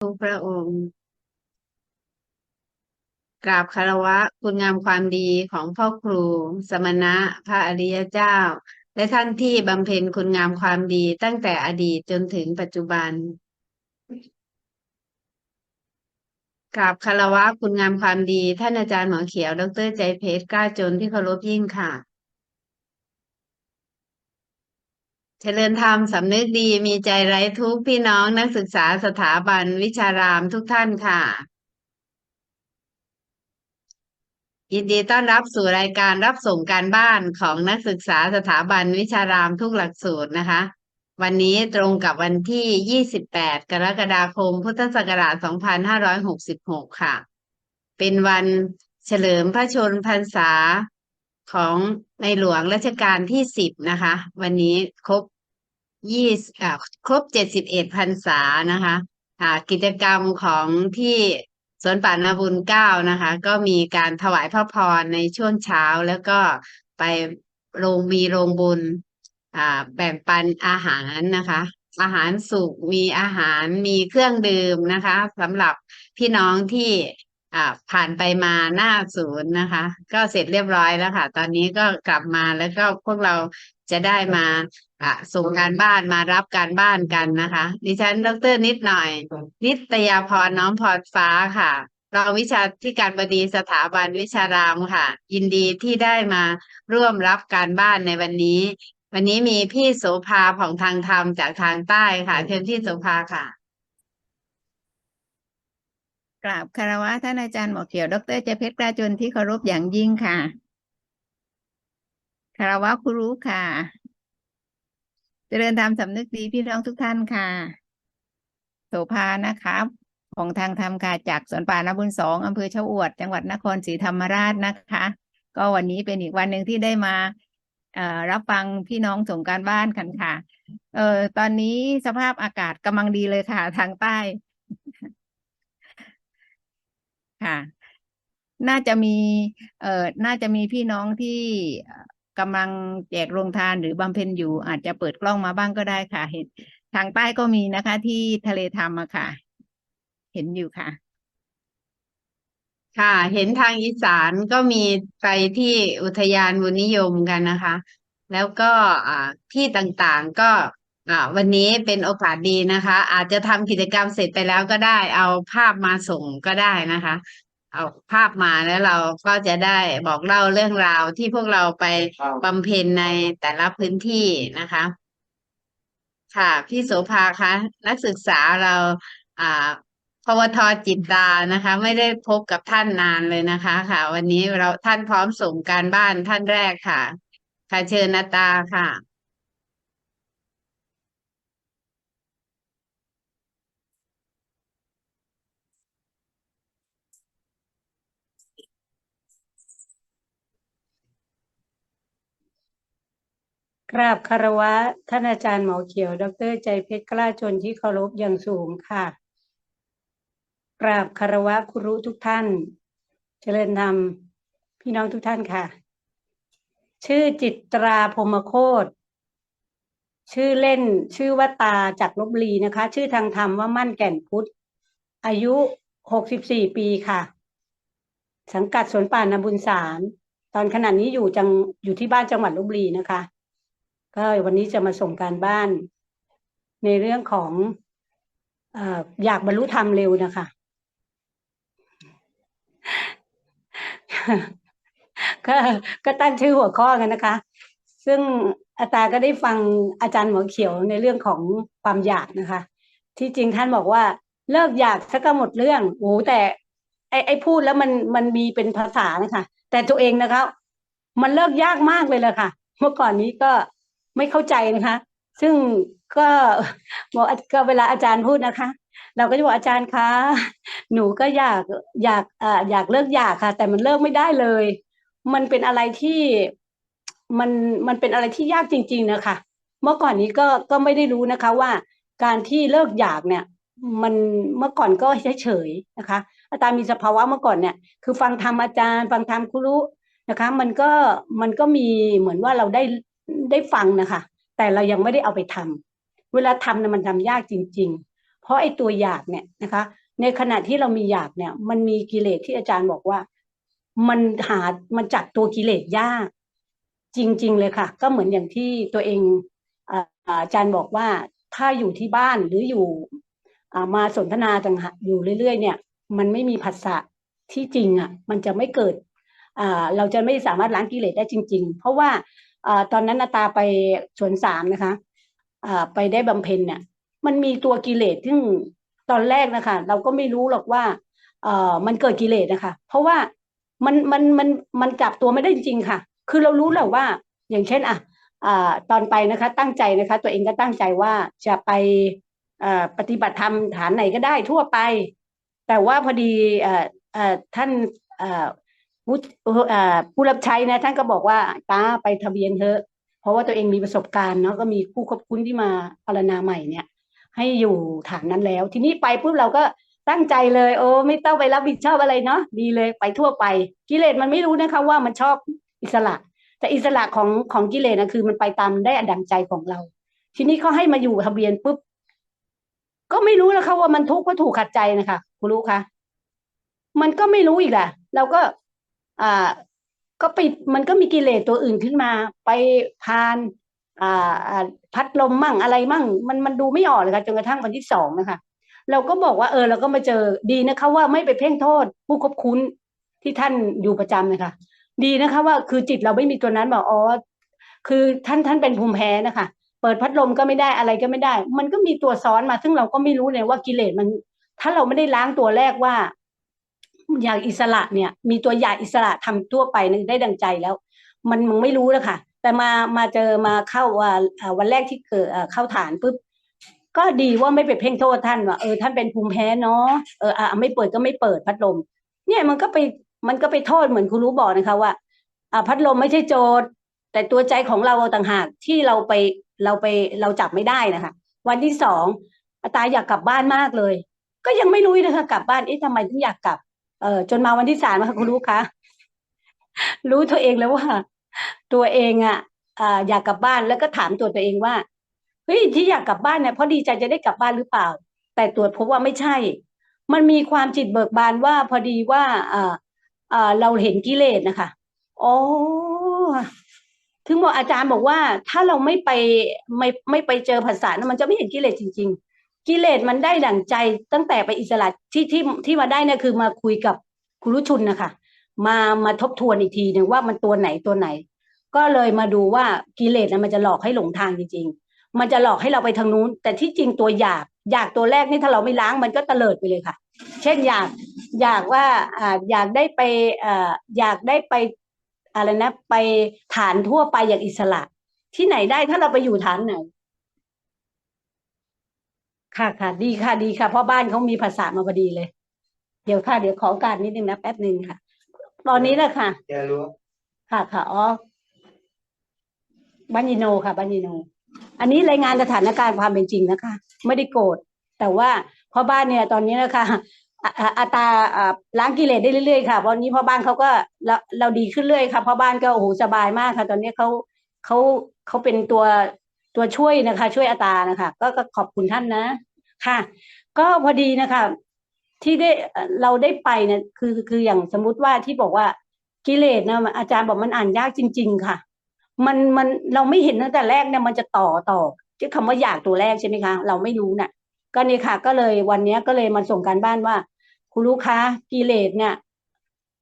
ทุกพระองค์ กราบคารวะคุณงามความดีของพ่อครู สมณะ พระอริยเจ้า และท่านที่บำเพ็ญคุณงามความดีตั้งแต่อดีตจนถึงปัจจุบันกราบคารวะคุณงามความดี ท่านอาจารย์หมอเขียว ดรใจเพชรกล้าจนที่เคารพยิ่งค่ะ เจริญธรรมสำนึกดีมีใจไร้ทุกข์พี่น้องนักศึกษาสถาบันวิชารามทุกท่านค่ะ ยินดีต้อนรับสู่รายการรับส่งการบ้านของนักศึกษาสถาบันวิชารามทุกหลักสูตรนะคะ วันนี้ตรงกับวันที่ 28 กรกฎาคม พุทธศักราช 2566 ค่ะ เป็นวันเฉลิมพระชนพรรษา ของในหลวงรัชกาลที่10นะคะ วันนี้ครบยี่อ่าครบ71พรรษานะคะอ่ากิจกรรมของที่สวนป่านาบุญเก้านะคะ ก็มีการถวายพระพรในช่วงเช้าแล้วก็ไปโรงมีโรงบุญอ่าแบ่งปันอาหารนะคะ อาหารสุกมีอาหารมีเครื่องดื่มนะคะสำหรับพี่น้องที่ อ่าผ่านไปมาหน้าศูนย์นะคะ ก็เสร็จเรียบร้อยแล้วค่ะ ตอนนี้ก็กลับมาแล้วก็พวกเราจะได้มาอ่าส่งการบ้านมารับการบ้านกันนะคะ ดิฉันดรนิดหน่อย นิตยาพรน้อมพรฟ้าค่ะรองวิชาที่การบดีสถาบันวิชารามค่ะ ยินดีที่ได้มาร่วมรับการบ้านในวันนี้ วันนี้มีพี่โสภาของทางธรรมจากทางใต้ค่ะเชิญพี่โสภาค่ะ กราบคารวะท่านอาจารย์หมอเขียว ดรเจเพชรกล้าจนที่เคารพอย่างยิ่งค่ะคารวะครูรู้ค่ะ เจริญธรรมสำนึกดีพี่น้องทุกท่านค่ะ โสภานะครับของทางธรรมค่ะจากสวนป่านาบุญสองอำเภอเชาอวด จังหวัดนครศรีธรรมราชนะคะ ก็วันนี้เป็นอีกวันหนึ่งที่ได้มารับฟังพี่น้องส่งการบ้านกันค่ะ เออตอนนี้สภาพอากาศกำลังดีเลยค่ะ ทางใต้ ค่ะ น่าจะมีเอ่อน่าจะมีพี่น้องที่กำลังแจกโรงทานหรือบำเพ็ญอยู่ อาจจะเปิดกล้องมาบ้างก็ได้ค่ะ เห็นทางใต้ก็มีนะคะ ที่ทะเลธรรมอะค่ะ เห็นอยู่ค่ะ ค่ะ เห็นทางอีสานก็มีไปที่อุทยานบุญนิยมกันนะคะ แล้วก็อ่าที่ต่างๆก็ อ่าวันนี้เป็นโอกาสดีนะคะ อาจจะทำกิจกรรมเสร็จไปแล้วก็ได้ เอาภาพมาส่งก็ได้นะคะ เอาภาพมาแล้วเราก็จะได้บอกเล่าเรื่องราวที่พวกเราไปบำเพ็ญในแต่ละพื้นที่นะคะ ค่ะ พี่โสภาคะนักศึกษาเราอ่าพวทจิตตานะคะ ไม่ได้พบกับท่านนานเลยนะคะ ค่ะ วันนี้เราท่านพร้อมส่งการบ้านท่านแรกค่ะ ค่ะเชิญนาตาค่ะ ราบคารวะ ท่านอาจารย์หมอเขียว ดร ใจเพชรกล้าจนที่เคารพอย่างสูงค่ะ กราบคารวะครูทุกท่าน เจริญธรรมพี่น้องทุกท่านค่ะ ชื่อจิตราพรมโคตรชื่อเล่นชื่อว่าตาจากลบบุรีนะคะ ชื่อทางธรรมว่ามั่นแก่นพุทธ อายุหกสิบสี่ปีค่ะ สังกัดสวนป่านาบุญสาม ตอนขณะนี้อยู่จังอยู่ที่บ้านจังหวัดลบบุรีนะคะ ก็วันนี้จะมาส่งการบ้าน ในเรื่องของออยากบรรลุธรรมเร็วนะคะ ก็ก็ตั้งชื่อหัวข้อกันนะคะ ซึ่งอาตาก็ได้ฟังอาจารย์หมอเขียวในเรื่องของความอยากนะคะ ที่จริงท่านบอกว่า เลิกอยากสักก็หมดเรื่องโอ้แต่ไอ้ไอ้พูดแล้วมันมันมีเป็นภาษานะคะ แต่ตัวเองนะคะ มันเลิกยากมากเลยแหละค่ะ เมื่อก่อนนี้ก็ ไม่เข้าใจนะคะ ซึ่งก็บอกก็เวลาอาจารย์พูดนะคะ เราก็จะบอกอาจารย์คะหนูก็อยากอยากอ่ออยากเลิกอยากค่ะ แต่มันเลิกไม่ได้เลย มันเป็นอะไรที่มันมันเป็นอะไรที่ยากจริง ๆนะคะ เมื่อก่อนนี้ก็ก็ไม่ได้รู้นะคะว่าการที่เลิกอยากเนี่ย มันเมื่อก่อนก็เฉยๆนะคะ อาจารย์มีสภาวะเมื่อก่อนเนี่ย คือฟังธรรมอาจารย์ ฟังธรรมครูนะคะ มันก็มันก็มีเหมือนว่าเราได้ ได้ฟังนะคะ แต่เรายังไม่ได้เอาไปทำเวลาทำเนี่ยมันทำยากจริง ๆ เพราะไอ้ตัวอยากเนี่ยนะคะ ในขณะที่เรามีอยากเนี่ย มันมีกิเลสที่อาจารย์บอกว่า มันหามันจับตัวกิเลสยาก จริง ๆ เลยค่ะ ก็เหมือนอย่างที่ตัวเองอาอาจารย์บอกว่าถ้าอยู่ที่บ้านหรืออยู่ามาสนทนาต่างหากอยู่เรื่อย ๆ เนี่ย มันไม่มีผัสสะที่จริงอะ มันจะไม่เกิดเราจะไม่สามารถล้างกิเลสได้จริง ๆ เพราะว่า ตอนนั้นอาตาไปสวนสามนะคะไปได้บำเพ็ญเนี่ย มันมีตัวกิเลสซึ่งตอนแรกนะคะ เราก็ไม่รู้หรอกว่าเออมันเกิดกิเลสนะคะ เพราะว่ามันมันมันมันจับตัวไม่ได้จริงๆค่ะ คือเรารู้แหละว่า อย่างเช่นอะอตอนไปนะคะ ตั้งใจนะคะ ตัวเองก็ตั้งใจว่าจะไปปฏิบัติธรรมฐานไหนก็ได้ทั่วไป แต่ว่าพอดีออท่าน ผู้อ่อผู้รับใช้นะท่านก็บอกว่าตาไปทะเบียนเถอะเพราะว่าตัวเองมีประสบการณ์เนาะก็มีผู้ควบคุมที่มาพารณาใหม่เนี่ย ให้อยู่ฐานนั้นแล้ว ทีนี้ไปปุ๊บเราก็ตั้งใจเลย โอ้ไม่ต้องไปรับผิดชอบอะไรเนาะดีเลยไปทั่วไปกิเลสมันไม่รู้นะคะว่ามันชอบอิสระ แต่อิสระของของกิเลสนะคือมันไปตามได้อดังใจของเรา ทีนี้เขาให้มาอยู่ทะเบียนปุ๊บก็ไม่รู้แล้วค่ะว่ามันทุกข์เพราะถูกขัดใจนะคะคุณรู้คะมันก็ไม่รู้อีกแหละเราก็ อ่าก็ไปมันก็มีกิเลสตัวอื่นขึ้นมา ไปพานอ่าพัดลมมั่งอะไรมั่ง มันมันดูไม่ออกเลยค่ะจนกระทั่งวันที่สองนะคะเราก็บอกว่าเออเราก็มาเจอดีนะคะว่าไม่ไปเพ่งโทษผู้ควบคุมที่ท่านอยู่ประจำเลยค่ะดีนะคะว่าคือจิตเราไม่มีตัวนั้นบอกอ๋อคือท่านท่านเป็นภูมิแพ้นะคะ เปิดพัดลมก็ไม่ได้อะไรก็ไม่ได้ มันก็มีตัวซ้อนมา ซึ่งเราก็ไม่รู้เลยว่ากิเลสมัน ถ้าเราไม่ได้ล้างตัวแรกว่า อย่ากอิสระเนี่ย มีตัวอยากอิสระทำทั่วไปนี่ได้ดังใจแล้ว มันมึงไม่รู้แล้วค่ะ แต่มามาเจอมาเข้าว่าวันแรกที่เกิดเข้าฐานปุ๊บก็ดีว่าไม่ไปเพ่งโทษท่านว่าเออท่านเป็นภูมิแพ้เนาะเอออะไม่เปิดก็ไม่เปิดพัดลม เนี่ยมันก็ไปมันก็ไปโทษเหมือนครูรู้บอกนะคะว่าอ่าพัดลมไม่ใช่โจทย์แต่ตัวใจของเราต่างหากที่เราไปเราไปเราจับไม่ได้นะคะ วันที่สองตาอยากกลับบ้านมากเลย ก็ยังไม่รู้นะคะกลับบ้านเอ๊ะทำไมถึงอยากกลับ เออจนมาวันที่สามนะคะคุณรู้คะรู้ตัวเองแล้วว่า ตัวเองอะอยากกลับบ้านแล้วก็ถามตัวตัวเองว่าเฮ้ยที่อยากกลับบ้านเนี่ยเพราะดีใจจะได้กลับบ้านหรือเปล่า แต่ตรวจพบว่าไม่ใช่ มันมีความจิตเบิกบานว่าพอดีว่าอ่าอ่าเราเห็นกิเลสนะคะอ๋อถึงบอกอาจารย์บอกว่า ถ้าเราไม่ไปไม่ไม่ไปเจอภาษานะมันจะไม่เห็นกิเลสจริง ๆ กิเลสมันได้ดั่งใจตั้งแต่ไปอิสระที่ที่ที่มาได้เนี่ยคือมาคุยกับคุณรุชุนนะคะมามาทบทวนอีกทีหนึ่งว่ามันตัวไหนตัวไหน ก็เลยมาดูว่ากิเลสนะมันจะหลอกให้หลงทางจริง ๆ มันจะหลอกให้เราไปทางนู้น แต่ที่จริงตัวอยากอยากตัวแรกนี่ถ้าเราไม่ล้างมันก็เตลิดไปเลยค่ะ เช่นอยากอยากว่าอ่าอยากได้ไปอ่าอยากได้ไปอะไรนะไปฐานทั่วไปอย่างอิสระ ที่ไหนได้ถ้าเราไปอยู่ฐานไหน ค่ะค่ะดีค่ะดีค่ะ เพราะบ้านเขามีภาษามาพอดีเลย เดี๋ยวค่ะเดี๋ยวขอโอการนิดนึงนะแป๊บหนึ่งค่ะ ตอนนี้แหละค่ะแกรู้ค่ะค่ะอ๋อบันยิโนค่ะบันยิโน อันนี้รายงานสถานการณ์ความเป็นจริงนะคะ ไม่ได้โกรธแต่ว่าพ่อบ้านเนี่ยตอนนี้นะคะอ่าอ่าอัตราอ่าล้างกิเลสได้เรื่อยๆค่ะวันนี้พ่อบ้านเขาก็เราเราดีขึ้นเรื่อยค่ะพ่อบ้านก็โอ้โหสบายมากค่ะ ตอนนี้เขาเขาเขาเป็นตัว ตัวช่วยนะคะ ช่วยอัตานะคะก็ก็ขอบคุณท่านนะ ค่ะ ก็พอดีนะคะ ที่ได้เราได้ไปเนี่ยคือคืออย่างสมมุติว่าที่บอกว่ากิเลสนะอาจารย์บอกมันอ่านยากจริง ๆ ค่ะ มันมันเราไม่เห็นตั้งแต่แรกเนี่ยมันจะต่อต่อที่คำว่าอยากตัวแรกใช่ไหมคะ เราไม่รู้น่ะ ก็นี่ค่ะ ก็เลยวันนี้ก็เลยมาส่งการบ้านว่าคุณลูกค้ากิเลสเนี่ย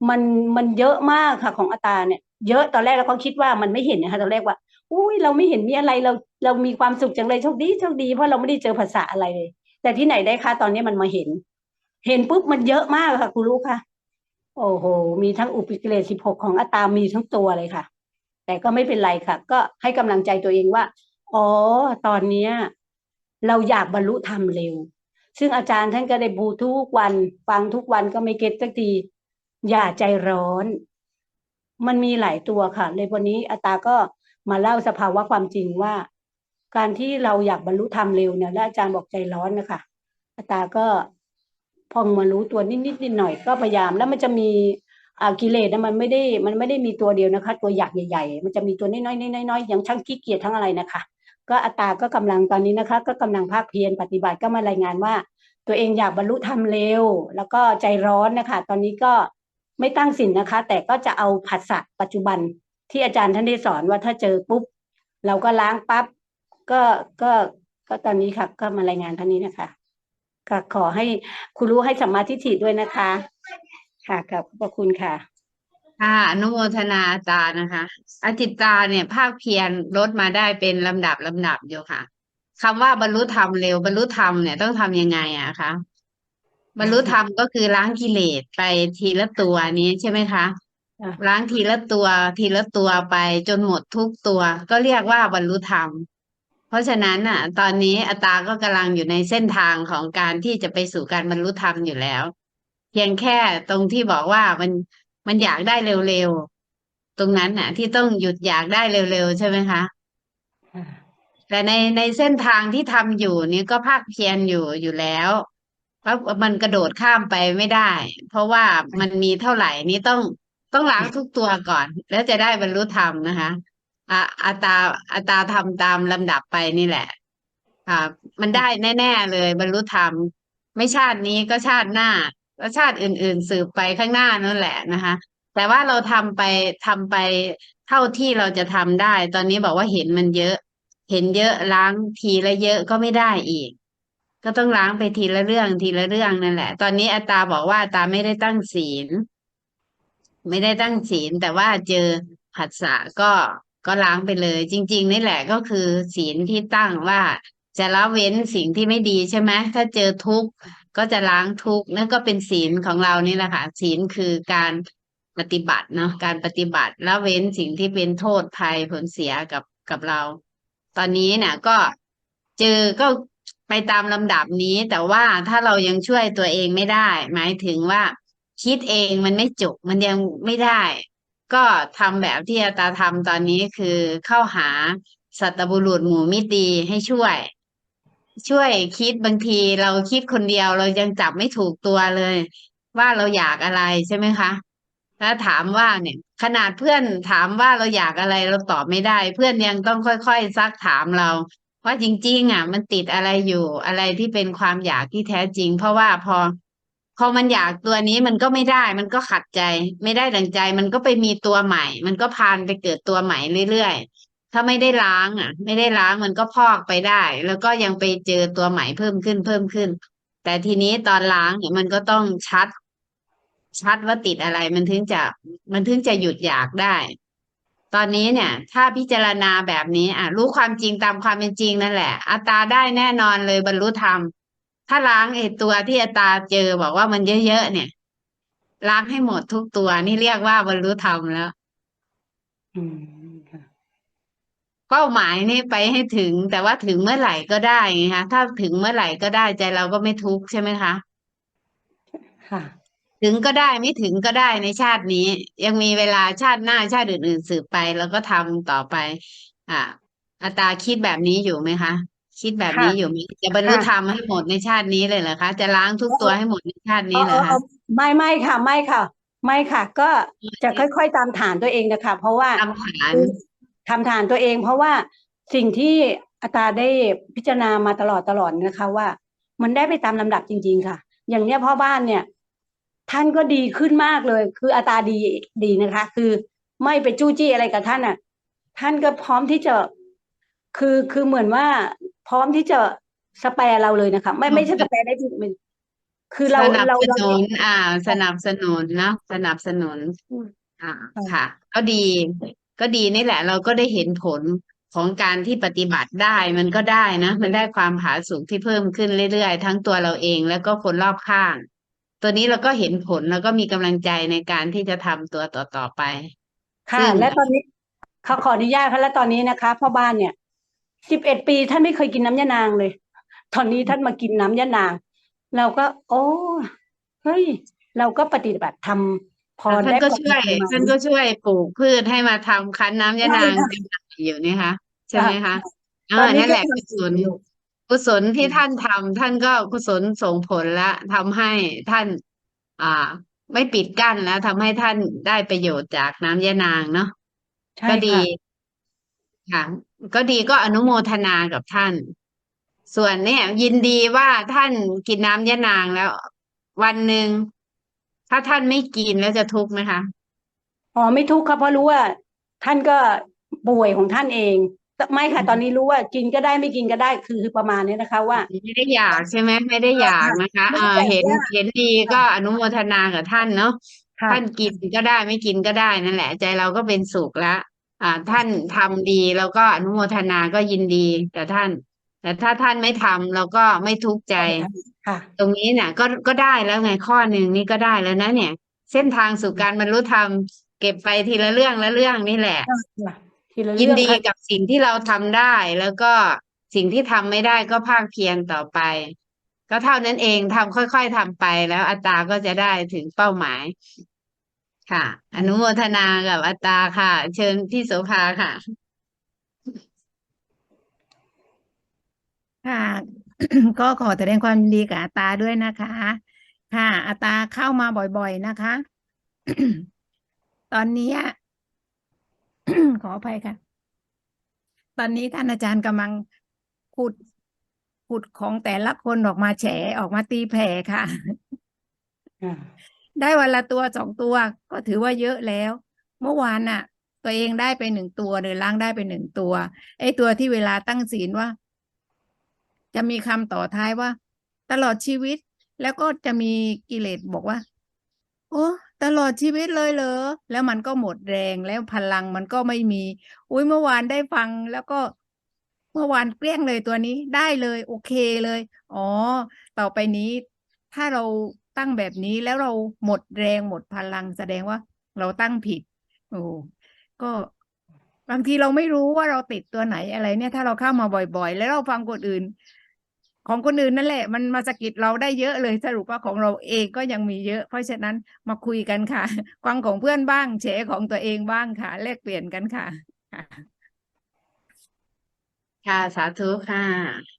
มันมันเยอะมากค่ะของอาตาเนี่ยเยอะตอนแรกเราก็คิดว่ามันไม่เห็นนะคะตอนแรกว่า อุ้ยเราไม่เห็นมีอะไรเราเรามีความสุขจังเลยโชคดีโชคดีเพราะเราไม่ได้เจอภาษาอะไรเลย แต่ที่ไหนได้คะตอนนี้มันมาเห็น เห็นปุ๊บมันเยอะมากค่ะคุณลูกค่ะ โอ้โห มีทั้งอุปกิเลสสิบหกของอาตามีทั้งตัวเลยค่ะ แต่ก็ไม่เป็นไรค่ะ ก็ให้กำลังใจตัวเองว่าอ๋อตอนเนี้ยเราอยากบรรลุธรรมเร็ว ซึ่งอาจารย์ท่านก็ได้บูทุกวัน ฟังทุกวันก็ไม่เก็ตสักที อย่าใจร้อน มันมีหลายตัวค่ะ เลยวันนี้อาตาก็ มาเล่าสภาวะความจริงว่า การที่เราอยากบรรลุธรรมเร็วเนี่ยและอาจารย์บอกใจร้อนนะคะอาตาก็พอมารู้ตัวนิดนิดนิดหน่อยก็พยายามแล้วมันจะมีกิเลสนะมันไม่ได้มันไม่ได้มีตัวเดียวนะคะ ตัวอยากใหญ่ ๆ มันจะมีตัวน้อยๆน้อยๆอย่างช่างขี้เกียจทั้งอะไรนะคะ ก็อัตาก็กำลังตอนนี้นะคะ ก็กำลังภาคเพียรปฏิบัติก็มารายงานว่า ตัวเองอยากบรรลุธรรมเร็ว แล้วก็ใจร้อนนะคะ ตอนนี้ก็ไม่ตั้งสินนะคะ แต่ก็จะเอาผัสสะปัจจุบัน ที่อาจารย์ท่านได้สอนว่าถ้าเจอปุ๊บ เราก็ล้างปั๊บก็ก็ก็ตอนนี้ค่ะก็มารายงานท่านนี้นะคะก็ขอให้คุณรู้ให้สัมมาทิฏฐิด้วยนะคะ ค่ะขอบพระคุณค่ะค่ะอนุโมทนาอาจารย์นะคะอาจิตตาเนี่ย ภาคเพียรลดมาได้เป็นลำดับลำดับอยู่ค่ะคำว่าบรรลุธรรมเร็วบรรลุธรรมเนี่ยต้องทำยังไงอะคะบรรลุธรรมก็คือล้างกิเลสไปทีละตัวนี้ใช่ไหมคะ ค่ะล้างทีละตัว ทีละตัวไปจนหมดทุกตัว ก็เรียกว่าบรรลุธรรม เพราะฉะนั้นอะ ตอนนี้อาตาก็กำลังอยู่ในเส้นทางของการที่จะไปสู่การบรรลุธรรมอยู่แล้ว เพียงแค่ตรงที่บอกว่ามันมันอยากได้เร็วๆ ตรงนั้นน่ะ ที่ต้องหยุดอยากได้เร็วๆ ใช่ไหมคะ แต่ในในเส้นทางที่ทำอยู่นี้ก็ภาคเพียรอยู่อยู่แล้วเพราะมันกระโดดข้ามไปไม่ได้ เพราะว่ามันมีเท่าไหร่นี้ต้อง ต้องล้างทุกตัวก่อน แล้วจะได้บรรลุธรรมนะคะอะอาตาอาตาทำตามลำดับไปนี่แหละอ่ามันได้แน่ ๆ เลยบรรลุธรรม ไม่ชาตินี้ก็ชาติหน้าแล้วชาติอื่น ๆ สืบไปข้างหน้านั่นแหละนะคะ แต่ว่าเราทำไปทำไปเท่าที่เราจะทำได้ ตอนนี้บอกว่าเห็นมันเยอะ เห็นเยอะล้างทีละเยอะก็ไม่ได้อีก ก็ต้องล้างไปทีละเรื่องทีละเรื่องนั่นแหละ ตอนนี้อาตาบอกว่าอาตาไม่ได้ตั้งศีล ไม่ได้ตั้งศีล แต่ว่าเจอผัสสะก็ก็ล้างไปเลย จริง ๆ นี่แหละก็คือศีลที่ตั้งว่าจะละเว้นสิ่งที่ไม่ดีใช่ไหมถ้าเจอทุกข์ก็จะล้างทุกข์นั่นก็เป็นศีลของเรานี่แหละค่ะศีลคือการปฏิบัติเนาะการปฏิบัติละเว้นสิ่งที่เป็นโทษภัยผลเสียกับกับเรา ตอนนี้เนี่ยก็เจอก็ไปตามลำดับนี้ แต่ว่าถ้าเรายังช่วยตัวเองไม่ได้ หมายถึงว่า คิดเองมันไม่จบมันยังไม่ได้ ก็ทำแบบที่อาตาทำตอนนี้คือเข้าหาสัตบุรุษหมู่มิตรีให้ช่วย ช่วยคิดบางทีเราคิดคนเดียวเรายังจับไม่ถูกตัวเลย ว่าเราอยากอะไรใช่ไหมคะถ้าถามว่าเนี่ยขนาดเพื่อนถามว่าเราอยากอะไรเราตอบไม่ได้ เพื่อนยังต้องค่อยๆซักถามเรา ว่าจริง ๆ อะ มันติดอะไรอยู่อะไรที่เป็นความอยากที่แท้จริง เพราะว่าพอ พอมันอยากตัวนี้มันก็ไม่ได้ มันก็ขัดใจ ไม่ได้ดังใจ มันก็ไปมีตัวใหม่ มันก็พานไปเกิดตัวใหม่เรื่อยๆ ถ้าไม่ได้ล้างอะ ไม่ได้ล้างมันก็พอกไปได้ แล้วก็ยังไปเจอตัวใหม่เพิ่มขึ้นเพิ่มขึ้น แต่ทีนี้ตอนล้างเนี่ยมันก็ต้องชัด ชัดว่าติดอะไร มันถึงจะมันถึงจะหยุดอยากได้ ตอนนี้เนี่ย ถ้าพิจารณาแบบนี้ อะ รู้ความจริงตามความเป็นจริงนั่นแหละ อัตตาได้แน่นอนเลยบรรลุธรรม ถ้าล้างไอ้ตัวที่อัตตาเจอบอกว่ามันเยอะๆเนี่ย ล้างให้หมดทุกตัวนี่เรียกว่าบรรลุธรรมแล้วอืมค่ะเป้าหมายนี่ไปให้ถึง แต่ว่าถึงเมื่อไหร่ก็ได้ไงคะถ้าถึงเมื่อไหร่ก็ได้ใจเราก็ไม่ทุกข์ใช่ไหมคะค่ะ ถึงก็ได้ไม่ถึงก็ได้ในชาตินี้ ยังมีเวลาชาติหน้าชาติอื่นๆสืบไป แล้วก็ทำต่อไป อ่าอาตาคิดแบบนี้อยู่ไหมคะ คิดแบบนี้ค่ะอยู่ไหมจะบรรลุค่ะธรรมให้หมดในชาตินี้เลยเหรอคะ จะล้างทุกตัวให้หมดในชาตินี้เหรอเออคะเออไม่ไม่ค่ะไม่ค่ะ ไม่ค่ะ ก็จะค่อยๆตามฐานตัวเองนะคะ เพราะว่าตามฐานทำฐานตัวเอง เพราะว่าสิ่งที่อาตาได้พิจารณามาตลอดตลอดนะคะว่า มันได้ไปตามลำดับจริง ๆ ค่ะ อย่างเนี้ยพ่อบ้านเนี่ย ท่านก็ดีขึ้นมากเลย คืออาตาดีดีนะคะ คือไม่ไปจู้จี้อะไรกับท่านอะ ท่านก็พร้อมที่จะคือคือเหมือนว่า พร้อมที่จะสแปร์เราเลยนะคะ ไม่ไม่ใช่สแปร์ได้จริงมันคือเราสนับเราสเรานุน อ่า สนับสนุนเนาะสนับสนุนอืมอ่าค่ะค่ะ ก็ดี ก็ดีนี่แหละ เราก็ได้เห็นผลของการที่ปฏิบัติได้มันก็ได้นะ มันได้ความผาสุกที่เพิ่มขึ้นเรื่อยๆ ทั้งตัวเราเองแล้วก็คนรอบข้าง ตัวนี้เราก็เห็นผลแล้วก็มีกำลังใจในการที่จะทำตัวต่อๆไป ค่ะซึ่งและตอนนี้ขอขออนุญาตค่ะและตอนนี้นะคะพ่อบ้านเนี่ย สิบเอ็ดปีท่านไม่เคยกินน้ำยานางเลย ตอนนี้ท่านมากินน้ำยานาง เราก็ โอ้เฮ้ย เราก็ปฏิบัติทำพอท่านได้ก็ปฏิช่วยบัติมาท่านก็ช่วยปลูกพืชให้มาทำคั้นน้ำยะนางใช่ค่ะจำหน่ายอยู่นี่คะใช่ไหมคะตอนอ่านี้นั่นแหละก็กุทำศลอยู่กุศลที่ท่านทำท่านก็กุศลส่งผลและทำให้ท่าน อ่า ไม่ปิดกั้นแล้วทำให้ท่านได้ประโยชน์จากน้ำยะนางเนาะใช่ก็ดีค่ะค่ะ ก็ดีก็อนุโมทนากับท่าน ส่วนเนี่ย ยินดีว่าท่านกินน้ำยะนางแล้ว วันหนึ่งถ้าท่านไม่กินแล้วจะทุกข์ไหมคะอ๋อไม่ทุกข์ครับเพราะรู้ว่า ท่านก็ป่วยของท่านเองแต่ไม่ค่ะ ตอนนี้รู้ว่ากินก็ได้ไม่กินก็ได้คือคือประมาณนี้นะคะ ว่า ไม่ได้อยากใช่ไหมไม่ได้อยากนะคะไม่เอได้ออยากเห็นว่าเห็นดีก็อนุโมทนากับท่านเนาะค่ะท่านกินก็ได้ไม่กินก็ได้นั่นแหละ ใจเราก็เป็นสุขแล้ว อ่าท่านทำดีแล้วก็อนุโมทนาก็ยินดีกับท่าน แต่ถ้าท่านไม่ทำเราก็ไม่ทุกข์ใจค่ะ ตรงนี้เนี่ยก็ก็ได้แล้วไงข้อหนึ่งนี่ก็ได้แล้วนะเนี่ย เส้นทางสู่การบรรลุธรรมเก็บไปทีละเรื่องละเรื่องนี่แหละทีละยิเรื่นองดีค่ะกับสิ่งที่เราทำได้แล้วก็สิ่งที่ทำไม่ได้ก็ภาคเพียรต่อไป ก็เท่านั้นเองทำค่อย ๆทำไปแล้วอัตตาก็จะได้ถึงเป้าหมาย ค่ะ อนุโมทนากับอัตตาค่ะ เชิญพี่โสภาค่ะ ค่ะ ก็ขอแสดงความยินดีกับอาตาด้วยนะคะ ค่ะอาตาเข้ามาบ่อยๆนะคะ ตอนนี้ ขออภัยค่ะ ตอนนี้ท่านอาจารย์กำลังขุดขุดของแต่ละคนออกมาแฉออกมาตีแผ่ค่ะอ่า ได้วันละตัวสองตัวก็ถือว่าเยอะแล้ว เมื่อวานน่ะ ตัวเองได้ไปหนึ่งตัวเดินล้างได้ไปหนึ่งตัว ไอ้ตัวที่เวลาตั้งศีลว่า จะมีคำต่อท้ายว่า ตลอดชีวิต แล้วก็จะมีกิเลสบอกว่า โอ้ตลอดชีวิตเลยเหรอแล้วมันก็หมดแรงแล้วพลังมันก็ไม่มี อุ้ยเมื่อวานได้ฟังแล้วก็เมื่อวานเกลี้ยงเลยตัวนี้ได้เลย โอเคเลย อ๋อ ต่อไปนี้ถ้าเรา ตั้งแบบนี้แล้วเราหมดแรงหมดพลังแสดงว่าเราตั้งผิด โอ้ก็บางทีเราไม่รู้ว่าเราติดตัวไหนอะไรเนี่ย ถ้าเราเข้ามาบ่อย ๆ แล้วเราฟังคนอื่น ของคนอื่นนั่นแหละ มันมาสะกิดเราได้เยอะเลยสรุปว่าของเราเองก็ยังมีเยอะ เพราะฉะนั้นมาคุยกันค่ะฟังของเพื่อนบ้างแชร์ของตัวเองบ้างค่ะแลกเปลี่ยนกันค่ะ ค่ะสาธุค่ะ